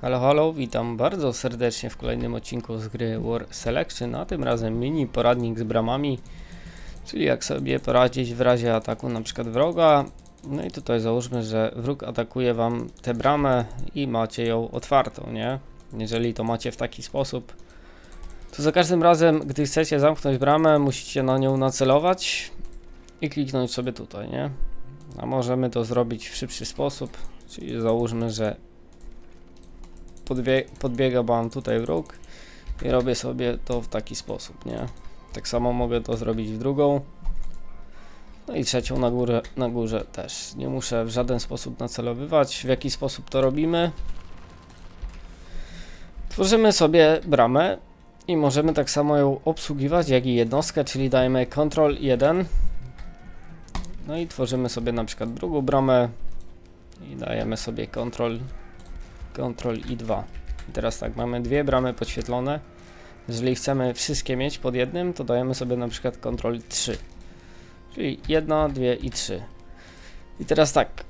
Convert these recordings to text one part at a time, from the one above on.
Halo, halo, witam bardzo serdecznie w kolejnym odcinku z gry War Selection, a tym razem mini poradnik z bramami, czyli jak sobie poradzić w razie ataku na przykład wroga. No i tutaj załóżmy, że wróg atakuje wam tę bramę i macie ją otwartą, nie? Jeżeli to macie w taki sposób, to za każdym razem, gdy chcecie zamknąć bramę, musicie na nią nacelować i kliknąć sobie tutaj, nie? A możemy to zrobić w szybszy sposób, czyli załóżmy, że podbiega wam tutaj wróg i robię sobie to w taki sposób, nie? Tak samo mogę to zrobić w drugą. No i trzecią na górze, na górze też. Nie muszę w żaden sposób nacelowywać. W jaki sposób to robimy? Tworzymy sobie bramę i możemy tak samo ją obsługiwać, jak i jednostkę, czyli dajemy Ctrl 1. No i tworzymy sobie na przykład drugą bramę i dajemy sobie Ctrl Ctrl i 2. I teraz tak, mamy dwie bramy podświetlone. Jeżeli chcemy wszystkie mieć pod jednym, to dajemy sobie na przykład Ctrl 3. Czyli 1, 2 i 3. I teraz tak,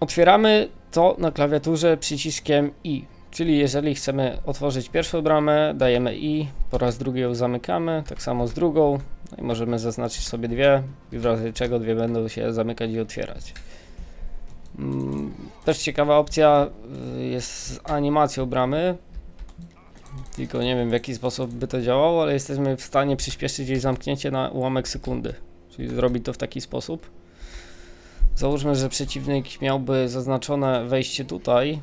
otwieramy to na klawiaturze przyciskiem I. Czyli jeżeli chcemy otworzyć pierwszą bramę, dajemy I, po raz drugi ją zamykamy, tak samo z drugą. No i możemy zaznaczyć sobie dwie, i w razie czego dwie będą się zamykać i otwierać. Mm, Też ciekawa opcja y, jest z animacją bramy. Tylko nie wiem w jaki sposób by to działało, ale jesteśmy w stanie przyspieszyć jej zamknięcie na ułamek sekundy. Czyli zrobić to w taki sposób. Załóżmy, że przeciwnik miałby zaznaczone wejście tutaj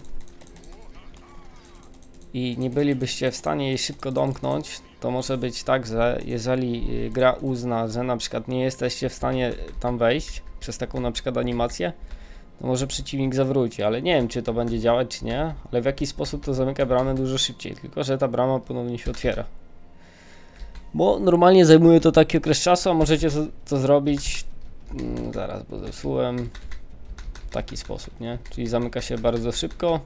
i nie bylibyście w stanie jej szybko domknąć, to może być tak, że jeżeli y, gra uzna, że na przykład nie jesteście w stanie tam wejść przez taką na przykład animację, to może przeciwnik zawróci, ale nie wiem czy to będzie działać czy nie, ale w jaki sposób to zamyka bramę dużo szybciej, tylko że ta brama ponownie się otwiera. Bo normalnie zajmuje to taki okres czasu, a możecie to, to zrobić, mm, zaraz, bo zepsułem, w taki sposób, nie? Czyli zamyka się bardzo szybko,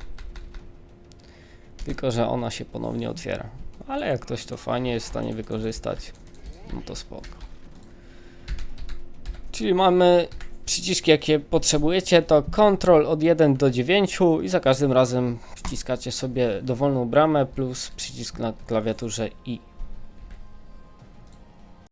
tylko że ona się ponownie otwiera. Ale jak ktoś to fajnie jest w stanie wykorzystać, no to spoko. Czyli mamy przyciski jakie potrzebujecie to Ctrl od 1 do 9 i za każdym razem wciskacie sobie dowolną bramę plus przycisk na klawiaturze I.